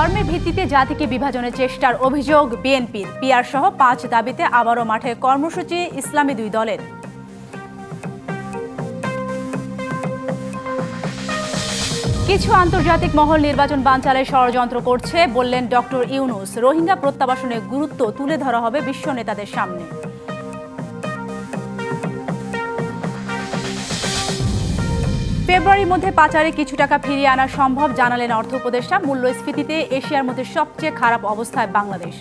ধর্মের ভিত্তিতে জাতিকে বিভাজনের চেষ্টার অভিযোগ বিএনপির পিআর সহ পাঁচ দাবিতে আবারও মাঠে কর্মসূচি ইসলামী দুই দলের। কিছু আন্তর্জাতিক মহল নির্বাচন বানচালে ষড়যন্ত্র করছে, বললেন ডক্টর ইউনুস। রোহিঙ্গা প্রত্যাবাসনের গুরুত্ব তুলে ধরা হবে বিশ্ব নেতাদের সামনে। ফেব্রুয়ারির মধ্যে পাচারে কিছু টাকা ফিরিয়ে আনা সম্ভব জানালেন অর্থ উপদেষ্টা মূল্যস্ফীতিতে এশিয়ার মধ্যে সবচেয়ে খারাপ অবস্থায় বাংলাদেশ।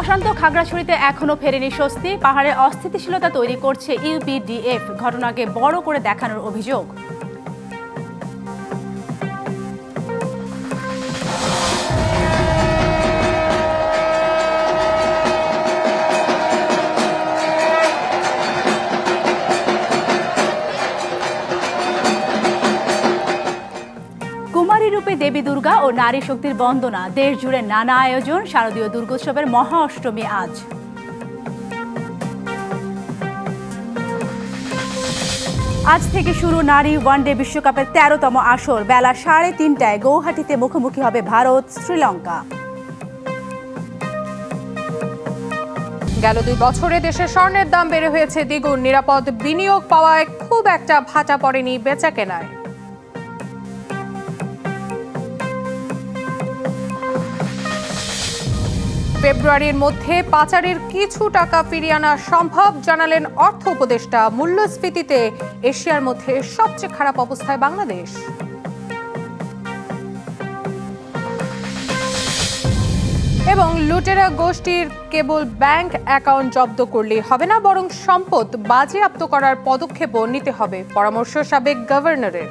অশান্ত খাগড়াছড়িতে এখনও ফেরেনি স্বস্তি। পাহাড়ে অস্থিতিশীলতা তৈরি করছে ইউপিডিএফ ঘটনাকে বড় করে দেখানোর অভিযোগ। নারী শক্তির বন্দনা, দেশ জুড়ে নানা আয়োজন, শারদীয় দুর্গোৎসবের মহা অষ্টমী আজ। আজ থেকে শুরু নারী ওয়ানডে বিশ্বকাপের তেরোতম আসর, বেলা সাড়ে তিনটায় গৌহাটিতে মুখোমুখি হবে ভারত, শ্রীলঙ্কা। গেল দুই বছরে দেশে স্বর্ণের দাম বেড়ে হয়েছে দ্বিগুণ, নিরাপদ বিনিয়োগ পাওয়ায় খুব একটা ভাটা পড়েনি বেচা কেনায় ফেব্রুয়ারির মধ্যে পাচারের কিছু টাকা ফিরিয়ে আনা সম্ভব জানালেন অর্থ উপদেষ্টা। মূল্যস্ফীতিতে এশিয়ার মধ্যে সবচেয়ে খারাপ অবস্থায় বাংলাদেশ। এবং লুটেরা গোষ্ঠীর কেবল ব্যাংক অ্যাকাউন্ট জব্দ করলেই হবে না, বরং সম্পদ বাজেয়াপ্ত করার পদক্ষেপও নিতে হবে, পরামর্শ সাবেক গভর্নরের।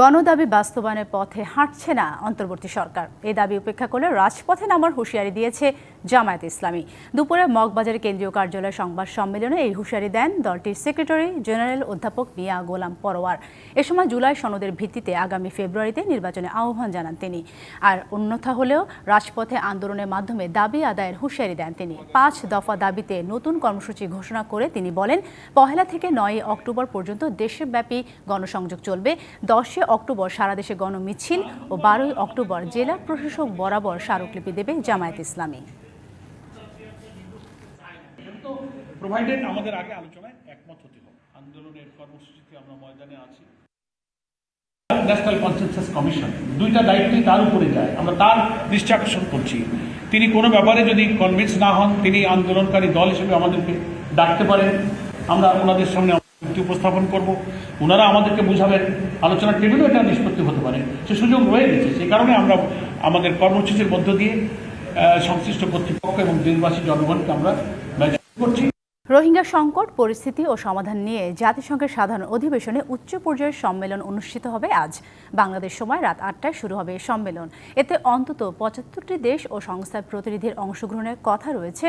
গণদাবি বাস্তবায়নের পথে হাঁটছে না অন্তর্বর্তী সরকার। এই দাবি উপেক্ষা করলে রাজপথে নামার হুঁশিয়ারি দিয়েছে জামায়াত ইসলামী। দুপুরে মগবাজারের কেন্দ্রীয় কার্যালয়ে সংবাদ সম্মেলনে এই হুঁশিয়ারি দেন দলটির সেক্রেটারি জেনারেল অধ্যাপক মিয়া গোলাম পরোয়ার। এ সময় জুলাই সনদের ভিত্তিতে আগামী ফেব্রুয়ারিতে নির্বাচনে আহ্বান জানান তিনি। আর অন্যথা হলেও রাজপথে আন্দোলনের মাধ্যমে দাবি আদায়ের হুঁশিয়ারি দেন তিনি। পাঁচ দফা দাবিতে নতুন কর্মসূচি ঘোষণা করে তিনি বলেন, পহেলা থেকে নয় অক্টোবর পর্যন্ত দেশব্যাপী গণসংযোগ চলবে। দশই অক্টোবর সারা দেশে গণমিছিল ও বারোই অক্টোবর জেলা প্রশাসক বরাবর স্মারকলিপি দেবে জামায়াত ইসলামী। প্রোভাইডেড ন্যাশনাল কনসেনসাস কমিশন দুইটা দায়িত্বই তার উপরে যায়। আমরা তার দৃষ্টি আকর্ষণ করছি। তিনি কোনো ব্যাপারে যদি কনভিন্স না হন, তিনি আন্দোলনকারী দল হিসেবে আমাদেরকে ডাকতে পারেন। আমরা ওনাদের সামনে উপস্থাপন করব। ওনারা আমাদেরকে বুঝাবেন আলোচনার টেবিলও এটা নিষ্পত্তি হতে পারে। সে সুযোগ রয়ে গেছে। সেই কারণে আমরা আমাদের কর্মসূচির মধ্য দিয়ে সংশ্লিষ্ট কর্তৃপক্ষ এবং দেশবাসী, জনগণকে আমরা করছি। রোহিঙ্গা সংকট, পরিস্থিতি ও সমাধান নিয়ে জাতিসংঘের সাধারণ অধিবেশনে উচ্চ পর্যায়ের সম্মেলন অনুষ্ঠিত হবে আজ। বাংলাদেশ সময় রাত আটটায় শুরু হবে সম্মেলন। এতে অন্তত পঁচাত্তরটি দেশ ও সংস্থার প্রতিনিধির অংশগ্রহণের কথা রয়েছে।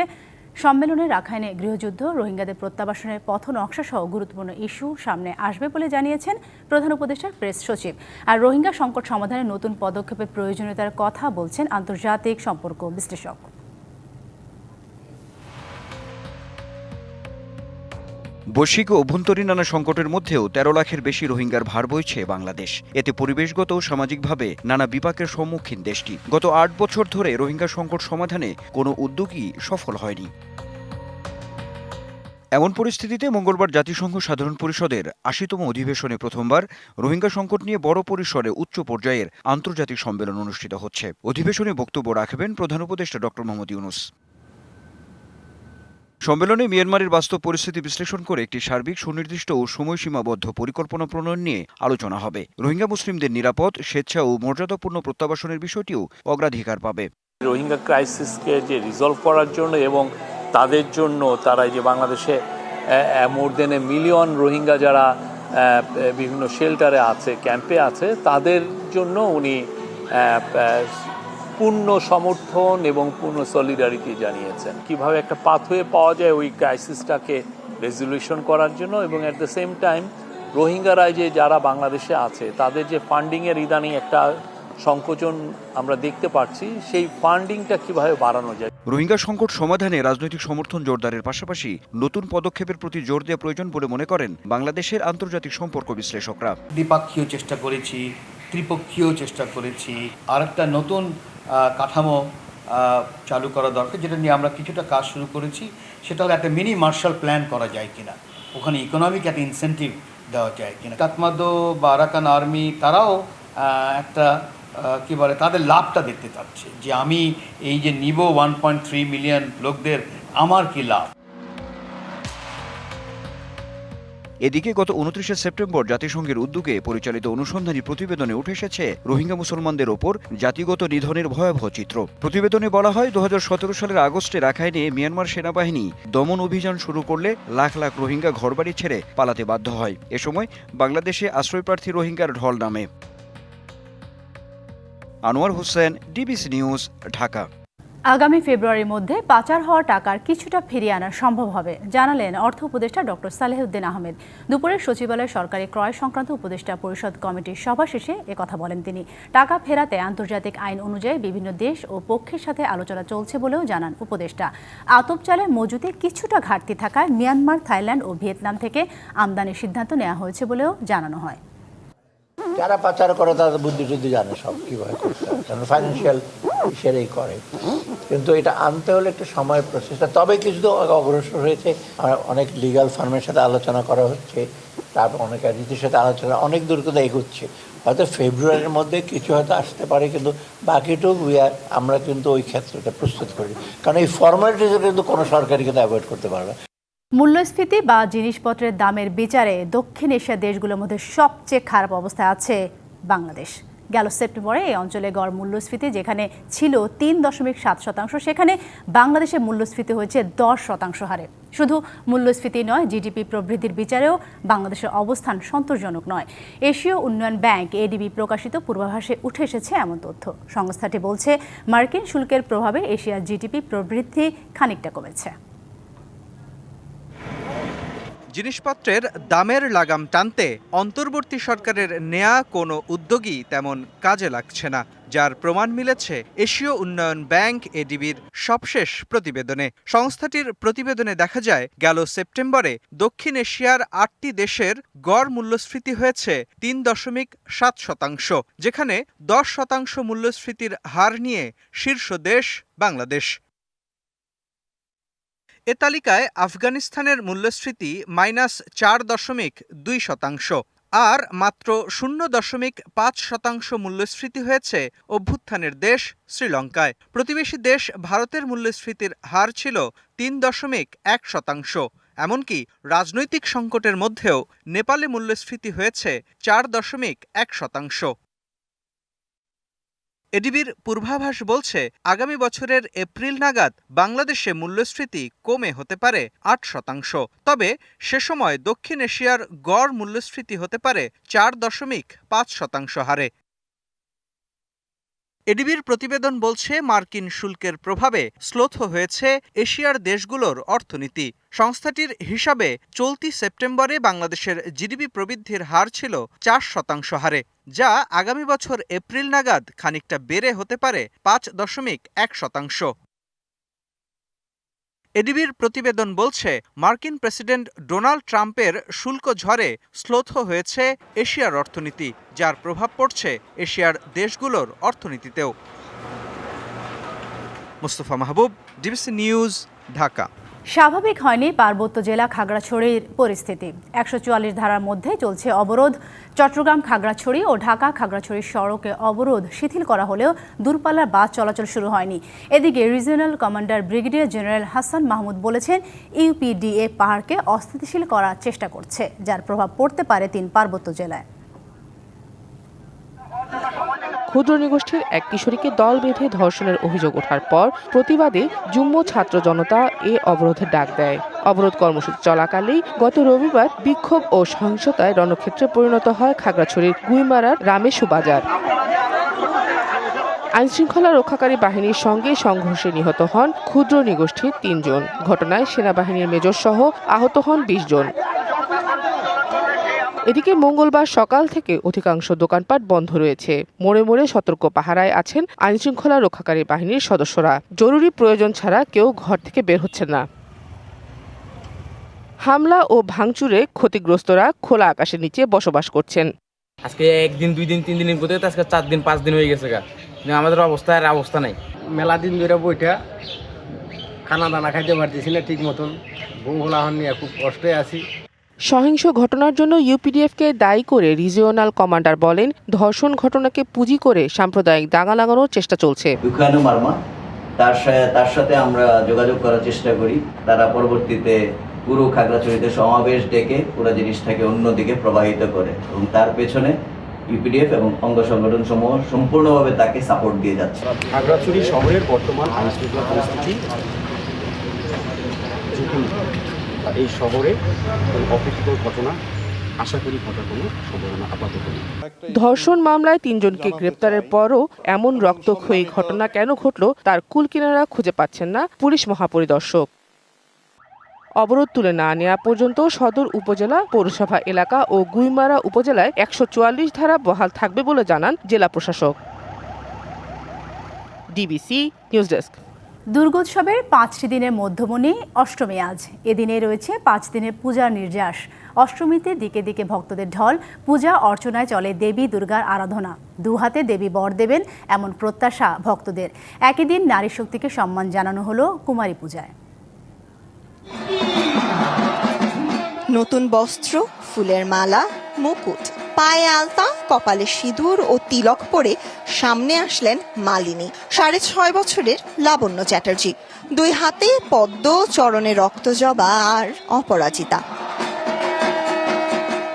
সম্মেলনে রাখাইনে গৃহযুদ্ধ, রোহিঙ্গাদের প্রত্যাবাসনের পথ নকশা সহ গুরুত্বপূর্ণ ইস্যু সামনে আসবে বলে জানিয়েছেন প্রধান উপদেষ্টার প্রেস সচিব। আর রোহিঙ্গা সংকট সমাধানে নতুন পদক্ষেপের প্রয়োজনীয়তার কথা বলছেন আন্তর্জাতিক সম্পর্ক বিশ্লেষক। বৈশ্বিক ও অভ্যন্তরীণ নানা সংকটের মধ্যেও তেরো লাখের বেশি রোহিঙ্গার ভার বইছে বাংলাদেশ। এতে পরিবেশগত ও সামাজিকভাবে নানা বিপাকের সম্মুখীন দেশটি। গত আট বছর ধরে রোহিঙ্গা সংকট সমাধানে কোনো উদ্যোগই সফল হয়নি। এমন পরিস্থিতিতে মঙ্গলবার জাতিসংঘ সাধারণ পরিষদের আশিতম অধিবেশনে প্রথমবার রোহিঙ্গা সংকট নিয়ে বড় পরিসরে উচ্চ পর্যায়ের আন্তর্জাতিক সম্মেলন অনুষ্ঠিত হচ্ছে। অধিবেশনে বক্তব্য রাখবেন প্রধান উপদেষ্টা ডক্টর মোহাম্মদ ইউনুস। সম্মেলনে মিয়ানমারের বাস্তব পরিস্থিতি বিশ্লেষণ করে একটি সার্বিক, সুনির্দিষ্ট ও সময়সীমাবদ্ধ পরিকল্পনা প্রণয়ন নিয়ে আলোচনা হবে। রোহিঙ্গা মুসলিমদের নিরাপদ, স্বেচ্ছা ও মর্যাদাপূর্ণ প্রত্যাবাসনের বিষয়টিও অগ্রাধিকার পাবে। রোহিঙ্গা ক্রাইসিসকে যে রিজলভ করার জন্য এবং তাদের জন্য তারা যে বাংলাদেশে মোর দেন এ মিলিয়ন রোহিঙ্গা যারা বিভিন্ন শেল্টারে আছে ক্যাম্পে আছে, তাদের জন্য উনি পূর্ণ সমর্থন এবং পূর্ণ সলিডারিটি জানিয়েছেন। কীভাবে একটা পাথওয়ে পাওয়া যায় ওই ক্রাইসিসটাকে রেজলিউশন করার জন্য এবং অ্যাট দ্য সেম টাইম রোহিঙ্গারা যে যারা বাংলাদেশে আছে তাদের যে ফান্ডিংয়ের ইদানিং একটা সংকোচন আমরা দেখতে পাচ্ছি সেই ফান্ডিংটা কীভাবে বাড়ানো যায়? রোহিঙ্গা সংকট সমাধানে রাজনৈতিক সমর্থন জোরদারের পাশাপাশি নতুন পদক্ষেপের প্রতি জোর দেওয়া প্রয়োজন বলে মনে করেন বাংলাদেশের আন্তর্জাতিক সম্পর্ক বিশ্লেষকরা। দ্বিপাক্ষীয় চেষ্টা করেছি ত্রিপক্ষীয় চেষ্টা করেছি আর একটা নতুন কাঠামো চালু করা দরকার, যেটা নিয়ে আমরা কিছুটা কাজ শুরু করেছি। সেটা হলো একটা মিনি মার্শাল প্ল্যান করা যায় কিনা। ওখানে ইকোনমিক একটা ইনসেন্টিভ দেওয়া যায় কিনা। কাতমাদো বা আরাকান আর্মি তারাও একটা কী বলে, তাদের লাভটা দেখতে চাচ্ছে যে আমি এই যে নিব ওয়ান পয়েন্ট থ্রি মিলিয়ন লোকদের, আমার কি লাভ? এদিকে গত উনত্রিশে সেপ্টেম্বর জাতিসংঘের উদ্যোগে পরিচালিত অনুসন্ধানী প্রতিবেদনে উঠে এসেছে রোহিঙ্গা মুসলমানদের ওপর জাতিগত নিধনের ভয়াবহ চিত্র। প্রতিবেদনে বলা হয় দু হাজার সতেরো সালের আগস্টে রাখাইনে মিয়ানমার সেনাবাহিনী দমন অভিযান শুরু করলে লাখ লাখ রোহিঙ্গা ঘরবাড়ি ছেড়ে পালাতে বাধ্য হয়। এ সময় বাংলাদেশে আশ্রয়প্রার্থী রোহিঙ্গার ঢল নামে। Anwar Hossain, DBC news, Dhaka. আগামী ফেব্রুয়ারির মধ্যে পাচার হওয়া টাকার কিছুটা ফিরিয়ে আনা সম্ভব হবে, জানালেন অর্থ উপদেষ্টা ডক্টর সালেহুদ্দিন আহমেদ। দুপুরে সচিবালয় সরকারি ক্রয় সংক্রান্ত উপদেষ্টা পরিষদ কমিটির সভা শেষে একথা বলেন তিনি। টাকা ফেরাতে আন্তর্জাতিক আইন অনুযায়ী বিভিন্ন দেশ ও পক্ষের সাথে আলোচনা চলছে বলেও জানান উপদেষ্টা। আতপ চালের মজুতে কিছুটা ঘাটতি থাকায় মিয়ানমার, থাইল্যান্ড ও ভিয়েতনাম থেকে আমদানির সিদ্ধান্ত নেওয়া হয়েছে বলেও জানানো হয়। যারা পাচার করে তারা বুদ্ধি টুদ্ধি জানে সব কীভাবে করতে হবে ফাইন্যান্সিয়াল সেরেই করে। কিন্তু এটা আনতে হলে একটু সময় প্রসেসটা তবে কিছু তো অগ্রসর হয়েছে? আর অনেক লিগাল ফার্মের সাথে আলোচনা করা হচ্ছে। তারপর অনেক এজেন্সির সাথে আলোচনা অনেক দূর করে এগোচ্ছে। হয়তো ফেব্রুয়ারির মধ্যে কিছু হয়তো আসতে পারে, কিন্তু বাকিটুকু are- আমরা কিন্তু ওই ক্ষেত্রটা প্রস্তুত করি। কারণ এই ফর্মালিটিস কিন্তু কোনো সরকারি কিন্তু অ্যাভয়েড করতে পারবে। মূল্যস্ফীতি বা জিনিসপত্রের দামের বিচারে দক্ষিণ এশিয়া দেশগুলোর মধ্যে সবচেয়ে খারাপ অবস্থায় আছে বাংলাদেশ। গেল সেপ্টেম্বরে এই অঞ্চলে গড় মূল্যস্ফীতি যেখানে ছিল তিন দশমিক সাত শতাংশ, সেখানে বাংলাদেশে মূল্যস্ফীতি হয়েছে দশ শতাংশ হারে। শুধু মূল্যস্ফীতি নয় জিডিপি প্রবৃদ্ধির বিচারেও বাংলাদেশের অবস্থান সন্তোষজনক নয়। এশীয় উন্নয়ন ব্যাংক এডিবি প্রকাশিত পূর্বাভাসে উঠে এসেছে এমন তথ্য। সংস্থাটি বলছে, মার্কিন শুল্কের প্রভাবে এশিয়ার জিডিপি প্রবৃদ্ধি খানিকটা কমেছে। জিনিসপত্রের দামের লাগাম টানতে অন্তর্বর্তী সরকারের নেয়া কোনো উদ্যোগই তেমন কাজে লাগছে না, যার প্রমাণ মিলেছে এশীয় উন্নয়ন ব্যাংক এডিবির সবশেষ প্রতিবেদনে। সংস্থাটির প্রতিবেদনে দেখা যায়, গেল সেপ্টেম্বরে দক্ষিণ এশিয়ার আটটি দেশের গড় মূল্যস্ফীতি হয়েছে তিন দশমিক সাত শতাংশ, যেখানে দশ শতাংশ মূল্যস্ফীতির হার নিয়ে শীর্ষ দেশ বাংলাদেশ। এ তালিকায় আফগানিস্তানের মূল্যস্ফীতি মাইনাস চার দশমিক দুই শতাংশ আর মাত্র শূন্য দশমিক পাঁচ শতাংশ মূল্যস্ফীতি হয়েছে অভ্যুত্থানের দেশ শ্রীলঙ্কায়। প্রতিবেশী দেশ ভারতের মূল্যস্ফীতির হার ছিল তিন দশমিক এক শতাংশ। এমনকি রাজনৈতিক সংকটের মধ্যেও নেপালে মূল্যস্ফীতি হয়েছে চার দশমিক এক শতাংশ। এডিবির পূর্বাভাস বলছে, আগামী বছরের এপ্রিল নাগাদ বাংলাদেশে মূল্যস্ফীতি কমে হতে পারে আট শতাংশ। তবে সে সময় দক্ষিণ এশিয়ার গড় মূল্যস্ফীতি হতে পারে চার দশমিক পাঁচ শতাংশ হারে। এডিবির প্রতিবেদন বলছে, মার্কিন শুল্কের প্রভাবে শ্লোথ হয়েছে এশিয়ার দেশগুলোর অর্থনীতি। সংস্থাটির হিসাবে চলতি সেপ্টেম্বরে বাংলাদেশের জিডিপি প্রবৃদ্ধির হার ছিল চার শতাংশ হারে, যা আগামী বছর এপ্রিল নাগাদ খানিকটা বেড়ে হতে পারে পাঁচ দশমিক এক শতাংশ। এডিবির প্রতিবেদন বলছে, মার্কিন প্রেসিডেন্ট ডোনাল্ড ট্রাম্পের শুল্ক ঝড়ে শ্লোথ হয়েছে এশিয়ার অর্থনীতি, যার প্রভাব পড়ছে এশিয়ার দেশগুলোর অর্থনীতিতেও। Mustafa Mahbub, DBC news, Dhaka. স্বাভাবিক হয়নি পার্বত্য জেলা খাগড়াছড়ির পরিস্থিতি। একশো চুয়াল্লিশ ধারার মধ্যে চলছে অবরোধ। চট্টগ্রাম, খাগড়াছড়ি ও ঢাকা খাগড়াছড়ির সড়কে অবরোধ শিথিল করা হলেও দূরপাল্লার বাস চলাচল শুরু হয়নি। এদিকে regional commander brigadier general Hasan Mahmud বলেছেন, ইউপিডিএ পাহাড়কে অস্থিতিশীল করার চেষ্টা করছে, যার প্রভাব পড়তে পারে তিন পার্বত্য জেলায়। ক্ষুদ্র নিগোষ্ঠীর এক কিশোরীকে দল বেঁধে ধর্ষণের অভিযোগ ওঠার পর প্রতিবাদে জুম্ম ছাত্র জনতা এ অবরোধের ডাক দেয়। অবরোধ কর্মসূচি চলাকালেই গত রবিবার বিক্ষোভ ও সহিংসতায় রণক্ষেত্রে পরিণত হয় খাগড়াছড়ির গুইমারার রামেশু বাজার আইনশৃঙ্খলা রক্ষাকারী বাহিনীর সঙ্গে সংঘর্ষে নিহত হন ক্ষুদ্র নিগোষ্ঠীর তিনজন। ঘটনায় সেনাবাহিনীর মেজর সহ আহত হন বিশ জন। এদিকে মঙ্গলবার সকাল থেকে অধিকাংশ দোকানপাট বন্ধ রয়েছে। মোড়ে মোড়ে সতর্ক পাহারায় আছেন আইনশৃঙ্খলা রক্ষাকারী বাহিনীর সদস্যরা। জরুরি প্রয়োজন ছাড়া কেউ ঘর থেকে বের হচ্ছেন না। হামলা ও ভাঙচুরে ক্ষতিগ্রস্তরা খোলা আকাশের নিচে বসবাস করছেন। আজকে একদিন দুই দিন তিন দিনের মধ্যে তো আজকে চার দিন পাঁচ দিন হয়ে গেছে গা। আমাদের অবস্থা আর অবস্থা নাই। মেলা দিন ধরে বইটা খানা দানা খাইতে পারতেছি না ঠিক মতন। বউ হলাহন নিয়ে খুব কষ্টে আছি। সহিংস ঘটনার জন্য ইউপিডিএফকে দায়ী করে রিজিওনাল কমান্ডার বলেন ধর্ষণ ঘটনাকে পুঁজি করে সাম্প্রদায়িক দাঙ্গা লাগানোর চেষ্টা চলছে। তার তার সাথে আমরা যোগাযোগ করার চেষ্টা করি। তারা পরবর্তীতে পুরো খাগড়াছড়িতে সমাবেশ ডেকে পুরো জিনিসটাকে অন্যদিকে প্রবাহিত করে এবং তার পেছনে ইউপিডিএফ এবং অঙ্গ সংগঠন সমূহ সম্পূর্ণভাবে তাকে সাপোর্ট দিয়ে যাচ্ছে। খাগড়াছড়ি শহরের বর্তমান আইনশৃঙ্খলা পরিস্থিতি এই শহরে অপ্রীতিকর ঘটনা আশা করি ঘটার কোনো সম্ভাবনা আপাতত নেই। ধর্ষণ মামলায় তিনজনকে গ্রেপ্তারের পরও এমন রক্তক্ষয়ী ঘটনা কেন ঘটল তার কুলকিনারা খুঁজে পাচ্ছেন না পুলিশ মহাপরিদর্শক। অবরোধ তুলে না নেওয়া পর্যন্ত সদর উপজেলা, পৌরসভা এলাকা ও গুইমারা উপজেলায় একশো চুয়াল্লিশ ধারা বহাল থাকবে বলে জানান জেলা প্রশাসক। DBC news desk. দুর্গোৎসবের পাঁচটি দিনের মধ্যমণি অষ্টমী আজ। এদিনে রয়েছে পাঁচ দিনের পূজার নির্যাস। অষ্টমীতে দিকে দিকে ভক্তদের ঢল, পূজা অর্চনায় চলে দেবী দুর্গার আরাধনা। দুহাতে দেবী বর দেবেন এমন প্রত্যাশা ভক্তদের। একই দিন নারী শক্তিকে সম্মান জানানো হলো কুমারী পূজায়। নতুন বস্ত্র, ফুলের মালা, মুকুট। পায়ে আলতা, কপালে সিঁদুর ও তিলক পরে সামনে আসলেন মালিনী। সাড়ে ছয় বছরের লাবণ্য চ্যাটার্জি। দুই হাতে পদ্ম চরণে রক্তজবা আর অপরাজিতা।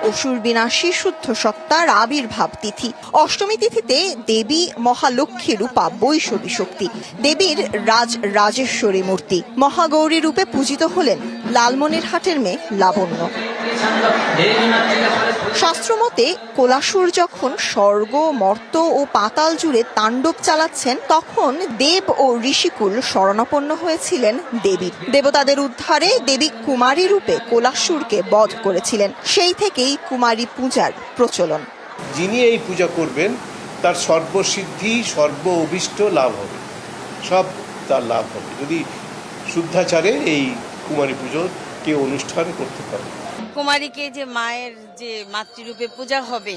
অসুর বিনাশী শুদ্ধ সত্তার আবির্ভাব তিথি। অষ্টমী তিথিতে দেবী মহালক্ষ্মী রূপা বৈশবী শক্তি দেবীর রাজ রাজেশ্বরী মূর্তি। মহাগৌরী রূপে পূজিত হলেন লালমনির হাটের মেয়ে লাবণ্য। শাস্ত্রমতে, কোলাসুর যখন স্বর্গ, মর্ত ও পাতাল জুড়ে তাণ্ডব চালাচ্ছেন, তখন দেব ও ঋষিকুল শরণাপন্ন হয়েছিলেন দেবীর। দেবতাদের উদ্ধারে দেবী কুমারী রূপে কোলাসুরকে বধ করেছিলেন। সেই থেকেই কুমারী পূজার প্রচলন। যিনি এই পূজা করবেন, তার সর্বসিদ্ধি, সর্ব অভিষ্ট লাভ হবে। সব তার লাভ হবে। যদি শুদ্ধাচারে এই কুমারী পুজোর কেউ অনুষ্ঠান করতে পারে। কুমারীকে যে মায়ের যে মাতৃরূপে পূজা হবে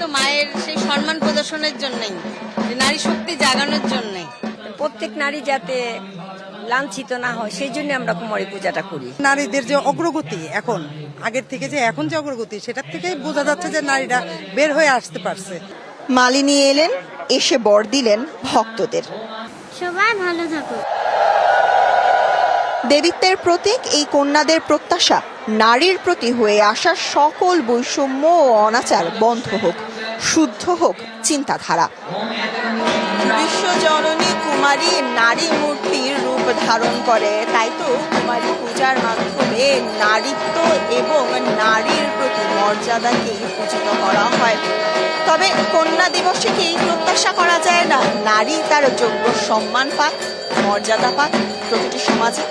তো মায়ের সেই সম্মান প্রদর্শনের জন্যই যে নারী শক্তি জাগানোর জন্যই প্রত্যেক নারী যাতে লাঞ্ছিত না হয় সেই জন্য আমরা কুমারী পূজাটা করি। নারীদের যে অগ্রগতি এখন আগের থেকে যে এখন যে অগ্রগতি সেটার থেকেই বোঝা যাচ্ছে যে নারীরা বের হয়ে আসতে পারছে। মালিনী এলেন এসে বর দিলেন ভক্তদের। সবাই ভালো থাকুক। দেবীত্বের প্রতীক এই কন্যাদের প্রত্যাশা। নারীর প্রতি হয়ে আসা সকল বৈষম্য ও অনাচার বন্ধ হোক, শুদ্ধ হোক চিন্তাধারা। বিশ্বজননী কুমারী নারী মূর্তির রূপ ধারণ করে। তাই তো কুমারী পূজার মাধ্যমে নারীত্ব এবং নারীর প্রতি মর্যাদাকে পূজিত করা হয়। তবে কন্যা দিবসে কি প্রত্যাশা করা যায় না? নারী তার যোগ্য সম্মান পাক, মর্যাদা পাক প্রতিটি সমাজে।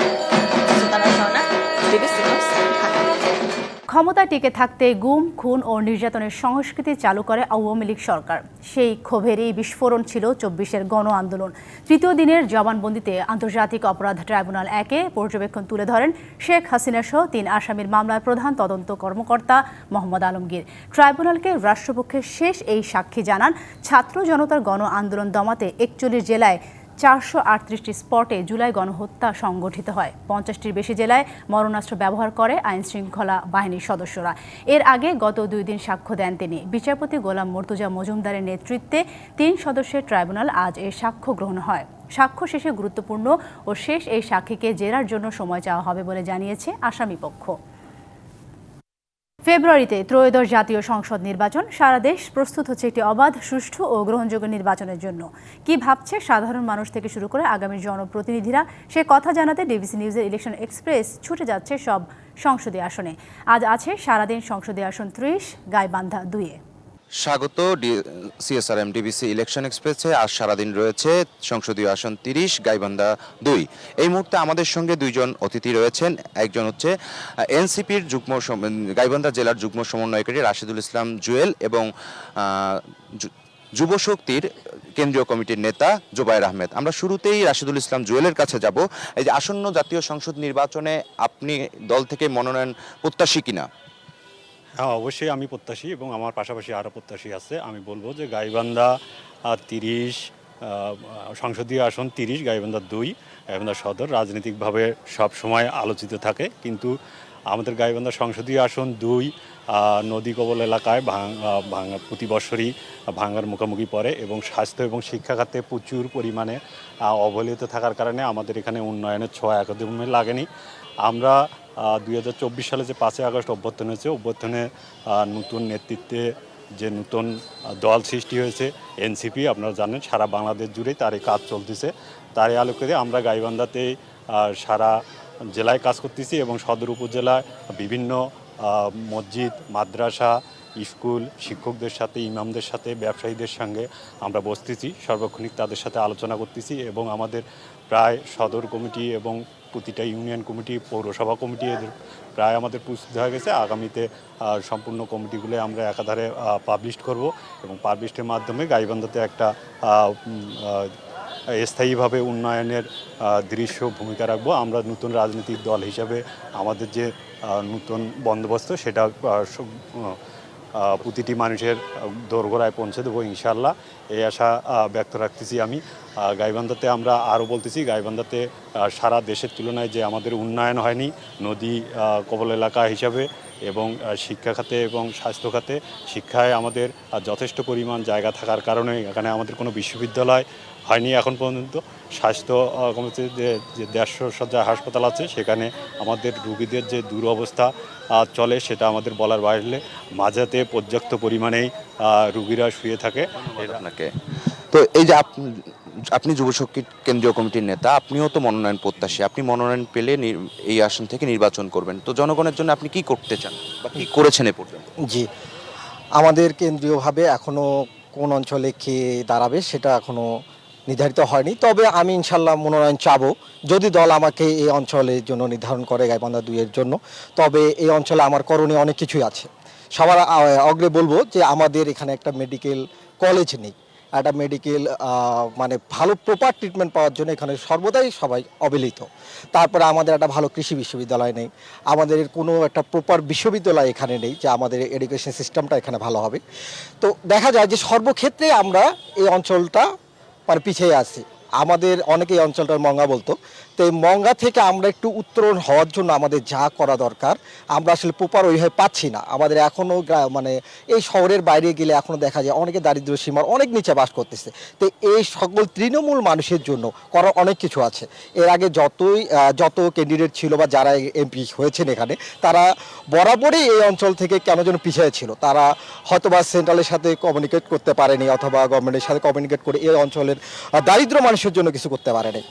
ক্ষমতা টিকে থাকতে গুম, খুন ও নির্যাতনের সংস্কৃতি চালু করে আওয়ামী লীগ সরকার। সেই ক্ষোভেরই বিস্ফোরণ ছিল চব্বিশের গণ আন্দোলন। তৃতীয় দিনের জবানবন্দিতে আন্তর্জাতিক অপরাধ ট্রাইব্যুনাল একে পর্যবেক্ষণ তুলে ধরেন শেখ হাসিনা সহ তিন আসামির মামলার প্রধান তদন্ত কর্মকর্তা মোহাম্মদ আলমগীর। ট্রাইব্যুনালকে রাষ্ট্রপক্ষের শেষ এই সাক্ষী জানান, ছাত্র জনতার গণ আন্দোলন দমাতে একচল্লিশ জেলায় চারশো আটত্রিশটি স্পটে জুলাই গণহত্যা সংগঠিত হয়। পঞ্চাশটির বেশি জেলায় মরণাস্ত্র ব্যবহার করে আইন শৃঙ্খলা বাহিনীর সদস্যরা। এর আগে গত দুই দিন সাক্ষ্য দেন তিনি। বিচারপতি গোলাম মর্তুজা মজুমদারের নেতৃত্বে তিন সদস্যের ট্রাইব্যুনাল আজ এর সাক্ষ্য গ্রহণ হয়। সাক্ষ্য শেষে গুরুত্বপূর্ণ ও শেষ এই সাক্ষীকে জেরার জন্য সময় চাওয়া হবে বলে জানিয়েছে আসামি পক্ষ ফেব্রুয়ারিতে ত্রয়োদশ জাতীয় সংসদ নির্বাচন। সারা দেশ প্রস্তুত হচ্ছে একটি অবাধ, সুষ্ঠু ও গ্রহণযোগ্য নির্বাচনের জন্য। কি ভাবছে সাধারণ মানুষ থেকে শুরু করে আগামী জনপ্রতিনিধিরা? সে কথা জানাতে ডিবিসি নিউজের ইলেকশন এক্সপ্রেস ছুটে যাচ্ছে সব সংসদীয় আসনে। আজ আছে সারাদিন সংসদীয় আসন ত্রিশ, গাইবান্ধা দুইয়ে। স্বাগত সিএসআরএম ডিবিসি ইলেকশন এক্সপ্রেসে। আজ সারাদিন রয়েছে সংসদীয় আসন তিরিশ, গাইবান্ধা দুই। এই মুহূর্তে আমাদের সঙ্গে দুইজন অতিথি রয়েছেন। একজন হচ্ছে এনসিপির যুগ্ম গাইবান্ধা জেলার যুগ্ম সমন্বয়কারী রাশিদুল ইসলাম জুয়েল এবং যুব শক্তির কেন্দ্রীয় কমিটির নেতা জোবায়ের আহমেদ। আমরা শুরুতেই রাশিদুল ইসলাম জুয়েলের কাছে যাব। এই যে আসন্ন জাতীয় সংসদ নির্বাচনে আপনি দল থেকে মনোনয়ন প্রত্যাশী কিনা? হ্যাঁ অবশ্যই আমি প্রত্যাশী এবং আমার পাশাপাশি আরও প্রত্যাশী আছে। আমি বলব যে গাইবান্ধা তিরিশ সংসদীয় আসন তিরিশ, গাইবান্ধা দুই, গাইবান্ধা সদর রাজনৈতিকভাবে সব সময় আলোচিত থাকে। কিন্তু আমাদের গাইবান্ধা সংসদীয় আসন দুই নদী কবল এলাকায় ভাঙ- প্রতি বছরই ভাঙার মুখোমুখি পড়ে এবং স্বাস্থ্য এবং শিক্ষা খাতে প্রচুর পরিমাণে অবহেলিত থাকার কারণে আমাদের এখানে উন্নয়নের ছোঁয়া একদমই লাগেনি। আমরা দুই হাজার চব্বিশ সালে যে পাঁচই আগস্ট অভ্যর্থন হয়েছে, অভ্যর্থনে নতুন নেতৃত্বে যে নতুন দল সৃষ্টি হয়েছে, এনসিপি, আপনারা জানেন, সারা বাংলাদেশ জুড়েই তার এই কাজ চলতেছে। তারই আলোকে আমরা গাইবান্ধাতে সারা জেলায় কাজ করতেছি এবং সদর উপজেলায় বিভিন্ন মসজিদ, মাদ্রাসা, স্কুল, শিক্ষকদের সাথে, ইমামদের সাথে, ব্যবসায়ীদের সঙ্গে আমরা বসতেছি। সর্বক্ষণিক তাদের সাথে আলোচনা করতেছি এবং আমাদের প্রায় সদর কমিটি এবং প্রতিটা ইউনিয়ন কমিটি, পৌরসভা কমিটি এদের প্রায় আমাদের প্রস্তুত হয়ে গেছে। আগামীতে সম্পূর্ণ কমিটিগুলো আমরা একাধারে পাবলিশ করব এবং পাবলিশের মাধ্যমে গাইবান্ধাতে একটা স্থায়ীভাবে উন্নয়নের দৃশ্য, ভূমিকা রাখব। আমরা নতুন রাজনৈতিক দল হিসাবে আমাদের যে নতুন বন্দোবস্ত সেটা প্রতিটি মানুষের দোরগোড়ায় পৌঁছে দেবো ইনশাল্লাহ এই আশা ব্যক্ত রাখতেছি আমি। গাইবান্ধাতে আমরা আরও বলতেছি, গাইবান্ধাতে সারা দেশের তুলনায় যে আমাদের উন্নয়ন হয়নি, নদী কবল এলাকা হিসাবে এবং শিক্ষা খাতে এবং স্বাস্থ্য খাতে, শিক্ষায় আমাদের যথেষ্ট পরিমাণ জায়গা থাকার কারণে এখানে আমাদের কোনো বিশ্ববিদ্যালয় হয়নি এখন পর্যন্ত। স্বাস্থ্য আহ, কমিটির যে যে দেড়শো সজ্জা হাসপাতাল আছে সেখানে আমাদের রুগীদের যে দুরবস্থা চলে সেটা আমাদের বলার বাইরে। মাঝাতে পর্যাপ্ত পরিমাণেই রুগীরা শুয়ে থাকে। আপনাকে। তো এই যে আপ- আপনি যুবশক্তি কেন্দ্রীয় কমিটির নেতা আপনিও তো মনোনয়ন প্রত্যাশী। আপনি মনোনয়ন পেলে এই আসন থেকে নির্বাচন করবেন। তো জনগণের জন্য আপনি কি করতে চান? বা কী করেছেন এ পর্যন্ত? জি। আমাদের কেন্দ্রীয়ভাবে এখনও কোন অঞ্চলে কে দাঁড়াবে সেটা এখনও নির্ধারিত হয়নি। তবে আমি ইনশাল্লাহ মনোনয়ন চাবো। যদি দল আমাকে এই অঞ্চলের জন্য নির্ধারণ করে গাইবান্ধা দুইয়ের জন্য, তবে এই অঞ্চলে আমার করণীয় অনেক কিছুই আছে। সবার অগ্রে বলব যে আমাদের এখানে একটা মেডিকেল কলেজ নেই। একটা মেডিকেল মানে ভালো প্রপার ট্রিটমেন্ট পাওয়ার জন্য এখানে সর্বদাই সবাই অবহেলিত। তারপরে আমাদের একটা ভালো কৃষি বিশ্ববিদ্যালয় নেই। আমাদের কোনো একটা প্রপার বিশ্ববিদ্যালয় এখানে নেই যে আমাদের এডুকেশন সিস্টেমটা এখানে ভালো হবে। তো দেখা যায় যে সর্বক্ষেত্রে আমরা এই অঞ্চলটা পিছিয়ে আছি। আমাদের অনেকেই অঞ্চলটার মঙ্গা বলতো। তো এই মঙ্গা থেকে আমরা একটু উত্তরণ হওয়ার জন্য আমাদের যা করা দরকার, আমরা আসলে প্রপার ওইভাবে পাচ্ছি না। আমাদের এখনও মানে এই শহরের বাইরে গেলে এখনও দেখা যায় অনেকে দারিদ্র সীমার অনেক নিচে বাস করতেছে। তো এই সকল তৃণমূল মানুষের জন্য করার অনেক কিছু আছে। এর আগে যতই যত ক্যান্ডিডেট ছিল বা যারা এমপি হয়েছেন এখানে, তারা বরাবরই এই অঞ্চল থেকে কেন যেন পিছিয়ে ছিল। তারা হয়তোবা সেন্ট্রালের সাথে কমিউনিকেট করতে পারেনি অথবা গভর্নমেন্টের সাথে কমিউনিকেট করে এই অঞ্চলের দারিদ্র মানুষের জন্য কিছু করতে পারেনি।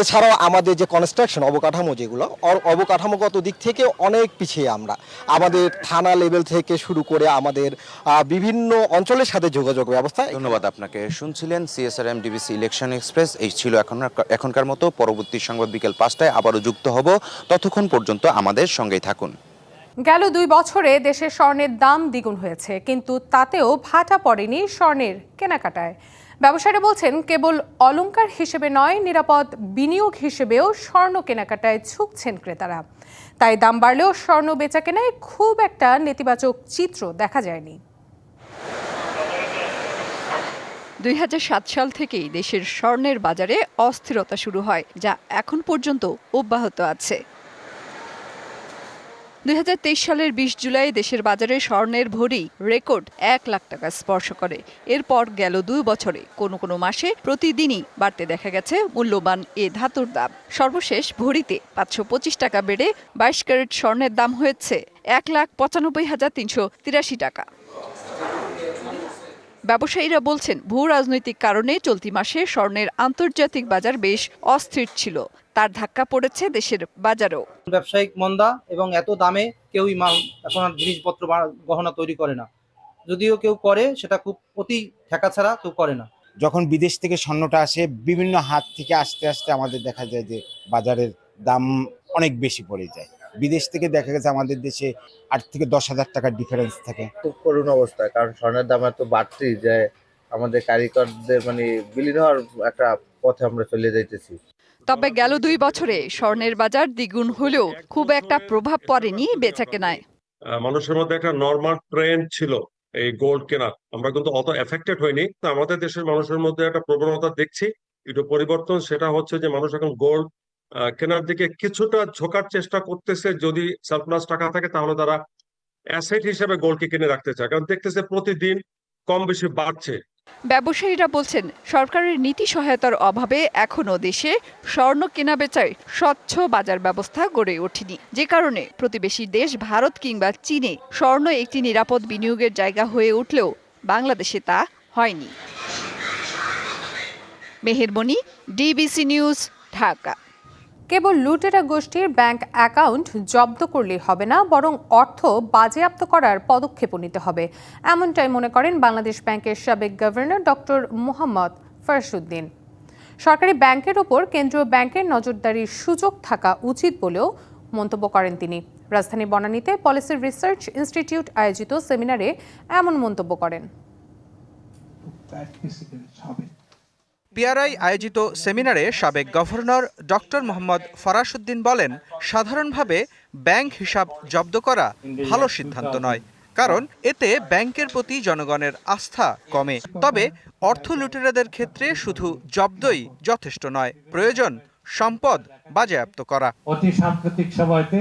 এছাড়াও আমাদের যে কনস্ট্রাকশন অবকাঠামো যেগুলো অবকাঠামোগত দিক থেকে অনেক পিছিয়ে আমরা। আমাদের থানা লেভেল থেকে শুরু করে আমাদের বিভিন্ন অঞ্চলের সাথে যোগাযোগ ব্যবস্থা। ধন্যবাদ আপনাকে। শুনছিলেন সিএসআরএম ডিবিসি ইলেকশন এক্সপ্রেস এই ছিল এখন এখনকার মতো। পরবর্তী সংবাদ বিকেল পাঁচটায় আবারও যুক্ত হব। ততক্ষণ পর্যন্ত আমাদের সঙ্গেই থাকুন। গেল দুই বছরে দেশের স্বর্ণের দাম দ্বিগুণ হয়েছে কিন্তু তাতেও ভাটা পড়েনি স্বর্ণের কেনাকাটায়। ব্যবসায়ীরা বলছেন, কেবল অলংকার হিসেবে নয়, নিরাপদ বিনিয়োগ হিসেবেও স্বর্ণ কেনাকাটায় ঝুঁকছেন ক্রেতারা। তাই দাম বাড়লেও স্বর্ণ বেচা কেনায় খুব একটা নেতিবাচক চিত্র দেখা যায়নি। দুই হাজার সাত সাল থেকেই দেশের স্বর্ণের বাজারে অস্থিরতা শুরু হয়, যা এখন পর্যন্ত অব্যাহত আছে। দুই হাজার তেইশ সালের বিশ জুলাই দেশের বাজারে স্বর্ণের ভরি রেকর্ড এক লাখ টাকা স্পর্শ করে। এরপর গেল দুই বছরে। কোনো কোনো মাসে প্রতিদিনই বাড়তে দেখা গেছে মূল্যবান এ ধাতুর দাম। সর্বশেষ ভরিতে পাঁচশো পঁচিশ টাকা বেড়ে বাইশ ক্যারেট স্বর্ণের দাম হয়েছে এক লাখ পঁচানব্বই হাজার তিনশো তিরাশি টাকা। ব্যবসায়ীরা বলছেন ভূ রাজনৈতিক কারণে চলতি মাসে স্বর্ণের আন্তর্জাতিক বাজার বেশ অস্থির ছিল। তার ধাক্কা পড়েছে দেশের বাজারেও। ব্যবসায়িক মন্দা এবং এত দামে কেউই মাল এখন আর জিনিসপত্র গহনা তৈরি করে না। যদিও কেউ করে সেটা খুব অতি ঠেকা ছাড়া কেউ করে না। যখন বিদেশ থেকে স্বর্ণটা আসে বিভিন্ন হাত থেকে আস্তে আস্তে আমাদের দেখা যায় যে বাজারের দাম অনেক বেশি পড়ে যায়। বিদেশ থেকে দেখা গেছে আমাদের দেশে আট থেকে দশ হাজার টাকার ডিফারেন্স থাকে। খুব করুণ অবস্থা কারণ স্বর্ণের দাম এত বাড়তি যে আমাদের কারিগরদের মানে বিলীন হওয়ার একটা পথে আমরা চলে যাইতেছি। তবে গেল দুই বছরে স্বর্ণের বাজার দ্বিগুণ হলেও খুব একটা প্রভাব পড়েনি বেচাকেনায়। আহ, মানুষের মধ্যে একটা নর্মাল ট্রেন্ড ছিল এই গোল্ড কেনার আমরা কিন্তু অত এফেক্টেড হইনি। তো আমাদের দেশের মানুষের মধ্যে একটা প্রবণতা দেখছি একটু পরিবর্তন। সেটা হচ্ছে যে মানুষ এখন গোল্ড কেনার দিকে কিছুটা ঝোকার চেষ্টা করতেছে। যদি সারপ্লাস টাকা থাকে তাহলে তারা অ্যাসেট হিসেবে গোল্ডকে কিনে রাখতে চায়। কারণ দেখতেছে প্রতিদিন কম বেশি বাড়ছে। ব্যবসায়ীরা বলছেন, সরকারের নীতি সহায়তার অভাবে এখনও দেশে স্বর্ণ কেনা বেচায় স্বচ্ছ বাজার ব্যবস্থা গড়ে ওঠেনি। যে কারণে প্রতিবেশী দেশ ভারত কিংবা চীনে স্বর্ণ একটি নিরাপদ বিনিয়োগের জায়গা হয়ে উঠলেও বাংলাদেশে তা হয়নি। Meherbani, DBC news, Dhaka. কেবল লুটেরা গোষ্ঠীর ব্যাংক অ্যাকাউন্ট জব্দ করলেই হবে না, বরং অর্থ বাজেয়াপ্ত করার পদক্ষেপও নিতে হবে। এমনটাই মনে করেন বাংলাদেশ ব্যাংকের সাবেক গভর্নর ডক্টর মোহাম্মদ ফরশুদ্দিন সরকারি ব্যাংকের ওপর কেন্দ্রীয় ব্যাংকের নজরদারির সুযোগ থাকা উচিত বলেও মন্তব্য করেন তিনি। রাজধানী বনানীতে পলিসি রিসার্চ ইনস্টিটিউট আয়োজিত সেমিনারে এমন মন্তব্য করেন। পিআরআই আয়োজিত সেমিনারে সাবেক গভর্নর ডক্টর মোহাম্মদ ফরাসুদ্দিন বলেন, সাধারণভাবে ব্যাংক হিসাব জব্দ করা ভালো সিদ্ধান্ত নয়, কারণ এতে ব্যাংকের প্রতি জনগণের আস্থা কমে। তবে অর্থ লুটেরাদের ক্ষেত্রে শুধু জব্দই যথেষ্ট নয়, প্রয়োজন সম্পদ বাজেয়াপ্ত করা। অতি সাম্প্রতিক সময়তে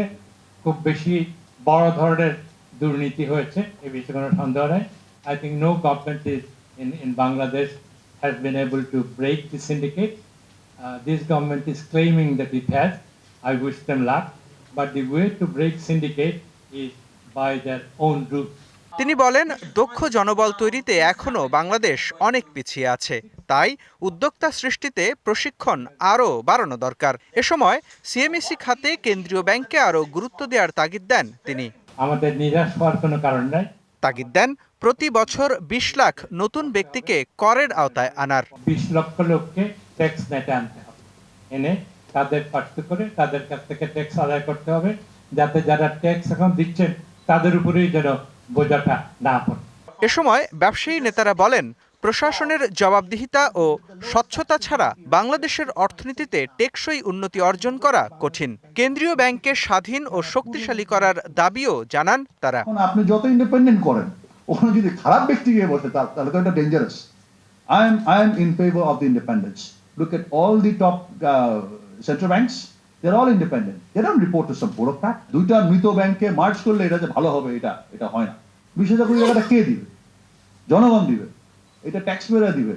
খুব বেশি বড় ধরনের দুর্নীতি হয়েছে, এ বিষয়ে কোনো সন্দেহ নেই। I think no government is in in Bangladesh has been able to break the syndicate. Uh, this government is claiming that it has. I wish them luck. But the way to break syndicate is by their own route. তিনি বলেন দক্ষ জনবল তৈরিতে এখনও বাংলাদেশ অনেক পিছিয়ে আছে তাই উদ্যোক্তা সৃষ্টিতে প্রশিক্ষণ আরও বাড়ানো দরকার এ সময় সিএমইসি খাতে কেন্দ্রীয় ব্যাংকে আরও গুরুত্ব দেওয়ার তাগিদ দেন তিনি আমাদের নিরাশ হওয়ার কোনো কারণ নাই তাগিদ দেন প্রতি বছর বিশ লাখ নতুন ব্যক্তিকে করের আওতায় আনার। বিশ লক্ষ লোককে ট্যাক্স নেটে আনতে হবে। এনে তাদের পাঠ্য করে তাদের কাছ থেকে ট্যাক্স আদায় করতে হবে যাতে যারা ট্যাক্স এখন দিচ্ছেন তাদের উপরেই যেন বোঝাটা না পড়ে। এ সময় ব্যবসায়ী নেতারা বলেন প্রশাসনের জবাবদিহিতা ও স্বচ্ছতা ছাড়া বাংলাদেশের অর্থনীতিতে টেকসই উন্নতি অর্জন করা কঠিন। কেন্দ্রীয় ব্যাংকে স্বাধীন ও শক্তিশালী করার দাবিও জানান তারা। আপনি যত ইন্ডিপেন্ডেন্ট করেন ওখানে যদি খারাপ ব্যক্তি গিয়ে বসে তাহলে তো এটা dangerous I am I am in favour of the independence look at all the top central banks they all independent they don't report to some bureaucrat দুইটা মৃত ব্যাংকে মার্চ করলে এটা যে ভালো হবে, এটা এটা হয় না। বিশ হাজার কোটি টাকাটা কে দিবে? জনগণ দিবে। এটা ট্যাক্স পেয়াররা দিবে।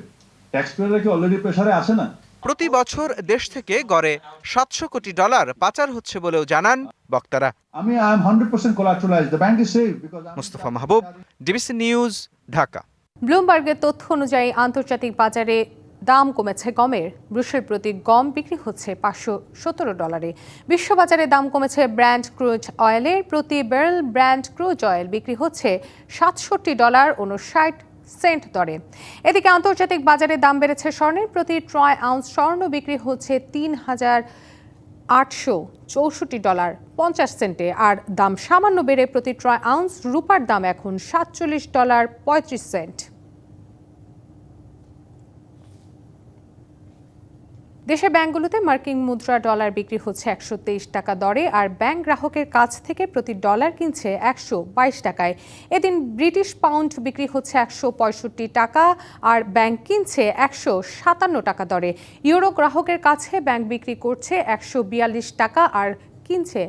ট্যাক্স পেয়াররা কি অলরেডি প্রেসারে আছে না? প্রতি বছর দেশ থেকে গড়ে সাতশো কোটি ডলার পাচার হচ্ছে বলেও জানান বক্তারা। আমি I am hundred percent collateralize the bank is safe Mustafa Mahbub DBC news Dhaka. ব্লুমবার্গের তথ্য অনুযায়ী আন্তর্জাতিক বাজারে দাম কমেছে গমের। ব্রুশের প্রতি গম বিক্রি হচ্ছে পাঁচশো সতেরো ডলারে। বিশ্ববাজারে দাম কমেছে ব্র্যান্ড ক্রুজ অয়েলের। প্রতি ব্যারেল ব্র্যান্ড ক্রুজ অয়েল বিক্রি হচ্ছে সাতষট্টি ডলার উনষাট সেন্ট দরে। এদিকে আন্তর্জাতিক বাজারে দাম বেড়েছে স্বর্ণের। প্রতি ট্রয় আউন্স স্বর্ণ বিক্রি হচ্ছে তিন হাজার আটশো চৌষট্টি ডলার পঞ্চাশ সেন্টে, আর দাম সামান্য বেড়ে প্রতি ট্রয় আউন্স রূপার দাম এখন সাতচল্লিশ ডলার পঁয়ত্রিশ সেন্ট। দেশের ব্যাংকগুলোতে মার্কিন মুদ্রা ডলার বিক্রি হচ্ছে একশো তেইশ টাকা দরে, আর ব্যাংক গ্রাহকের কাছ থেকে প্রতি ডলার কিনছে একশো বাইশ টাকায়। এদিন ব্রিটিশ পাউন্ড বিক্রি হচ্ছে একশো পঁয়ষট্টি টাকা, আর ব্যাংক কিনছে একশো সাতান্ন টাকা দরে। ইউরো গ্রাহকের কাছে ব্যাংক বিক্রি করছে একশো বিয়াল্লিশ টাকা, আর কিনছে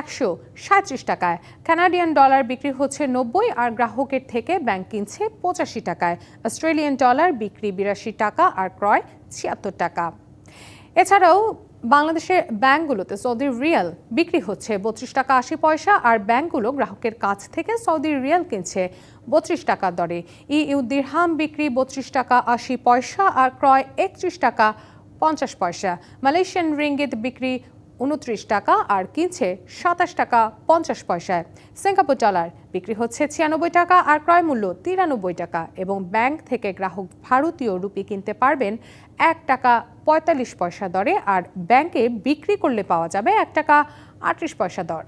একশো সাঁত্রিশ টাকায়। কানাডিয়ান ডলার বিক্রি হচ্ছে নব্বই, আর গ্রাহকের থেকে ব্যাংক কিনছে পঁচাশি টাকায়। অস্ট্রেলিয়ান ডলার বিক্রি বিরাশি টাকা, আর ক্রয় ছিয়াত্তর টাকা। এছাড়াও বাংলাদেশের ব্যাংকগুলোতে সৌদি রিয়াল বিক্রি হচ্ছে বত্রিশ টাকা আশি পয়সা, আর ব্যাংকগুলো গ্রাহকের কাছ থেকে সৌদি রিয়াল কিনছে বত্রিশ টাকা দরে। ই দিরহাম বিক্রি বত্রিশ টাকা আশি পয়সা, আর ক্রয় একত্রিশ টাকা পঞ্চাশ পয়সা। মালয়েশিয়ান রিঙ্গিত বিক্রি উনত্রিশ টাকা, আর কিনছে সাতাশ টাকা পঞ্চাশ পয়সায় সিঙ্গাপুর ডলার বিক্রি হচ্ছে ছিয়ানব্বই টাকা, আর ক্রয় মূল্য তিরানব্বই টাকা, এবং ব্যাংক থেকে গ্রাহক ভারতীয় রুপি কিনতে পারবেন এক টাকা পঁয়তাল্লিশ পয়সা দরে আর ব্যাংকে বিক্রি করলে পাওয়া যাবে এক টাকা আটত্রিশ পয়সা দর।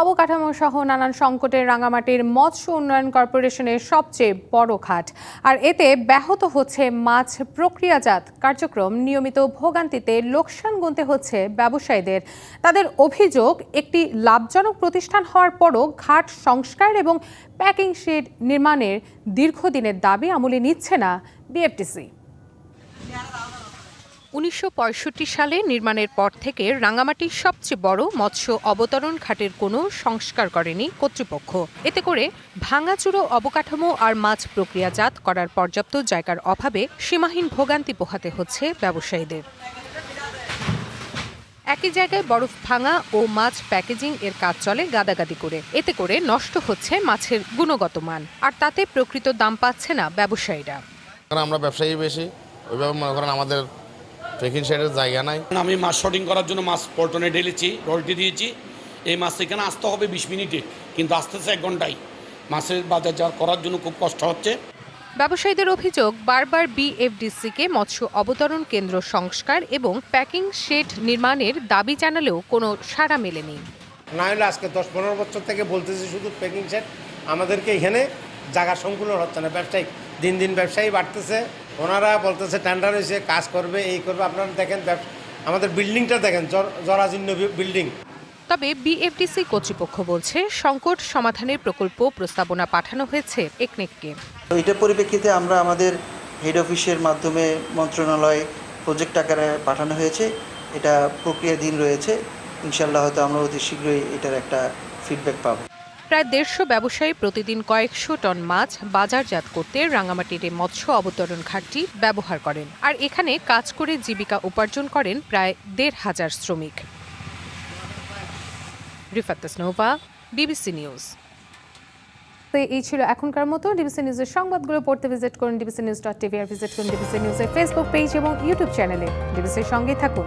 অবকাঠামো সহ নানান সংকটের রাঙামাটির মৎস্য উন্নয়ন কর্পোরেশনের সবচেয়ে বড় খাত আর এতে ব্যাহত হচ্ছে মাছ প্রক্রিয়াজাত কার্যক্রম। নিয়মিত ভোগান্তিতে লোকসান গুনতে হচ্ছে ব্যবসায়ীদের। তাদের অভিযোগ, একটি লাভজনক প্রতিষ্ঠান হওয়ার পরও ঘাট সংস্কার এবং প্যাকিং শেড নির্মাণের দীর্ঘদিনের দাবি আমলে নিচ্ছে না বিএফটিসি উনিশশো পঁয়ষট্টি সালে নির্মাণের পর থেকে রাঙামাটির সবচেয়ে বড় মৎস্য অবতরণ ঘাটের কোনো সংস্কার করেনি কর্তৃপক্ষ। এতে করে ভাঙাচুরো অবকাঠামো আর মাছ প্রক্রিয়াজাত করার পর্যাপ্ত জায়গার অভাবে সীমাহীন ভোগান্তি পোহাতে হচ্ছে ব্যবসায়ীদের। একই জায়গায় বরফ ভাঙা ও মাছ প্যাকেজিং এর কাজ চলে গাদাগাদি করে। এতে করে নষ্ট হচ্ছে মাছের গুণগত মান, আর তাতে প্রকৃত দাম পাচ্ছে না ব্যবসায়ীরা। আমরা ব্যবসায়ী বেশি ওইভাবে মনে করেন আমাদের ট্রেকিং সাইডের জায়গা নাই। আমি মাছ শর্টিং করার জন্য মাছ পল্টনে ঢেলেছি রোলটি দিয়েছি। এই মাছ এখানে আসতে হবে বিশ মিনিটে কিন্তু আসতেছে এক ঘন্টায়। মাছের বাজার যাওয়ার করার জন্য খুব কষ্ট হচ্ছে। ব্যবসায়ীদের অভিযোগ বারবার বিএফডিসিকে মৎস্য অবতরণ কেন্দ্র সংস্কার এবং প্যাকিং শেড নির্মাণের দাবি জানালেও কোনো সাড়া মেলেনি। না হলে আজকে দশ পনেরো বছর থেকে বলতেছি শুধু প্যাকিং সেট আমাদেরকে এখানে জায়গা সংকুলন হচ্ছে না ব্যবসায়িক। দিন দিন ব্যবসায়ী বাড়তেছে। ওনারা বলতেছে টেন্ডার হয়েছে কাজ করবে এই করবে। আপনারা দেখেন আমাদের বিল্ডিংটা দেখেন জর- জরাজীর্ণ বিল্ডিং। তবে বিএফডিসি কর্তৃপক্ষ বলছে সংকট সমাধানের প্রকল্প প্রস্তাবনা পাঠানো হয়েছে একনেককে। তো এটার পরিপ্রেক্ষিতে আমরা আমাদের হেড অফিসের মাধ্যমে মন্ত্রণালয় প্রজেক্ট আকারে পাঠানো হয়েছে। এটা প্রক্রিয়াধীন রয়েছে। ইনশাল্লাহ হয়তো আমরা অতি শীঘ্রই এটার একটা ফিডব্যাক পাবো। প্রায় দেড়শো ব্যবসায়ী প্রতিদিন কয়েকশো টন মাছ বাজারজাত করতে রাঙামাটির মৎস্য অবতরণ ঘাটটি ব্যবহার করেন। আর এখানে কাজ করে জীবিকা উপার্জন করেন প্রায় দেড় হাজার শ্রমিক। Rifat BBC news. তো এই ছিল এখনকার মতো ডিবিসি নিউজের সংবাদগুলো। পড়তে ভিজিট করুন ডিবিসি নিউজ ডট টিভি আর ভিজিট করুন ডিবিসি নিউজের ফেসবুক পেজ এবং ইউটিউব চ্যানেলে ডিবিসির সঙ্গেই থাকুন।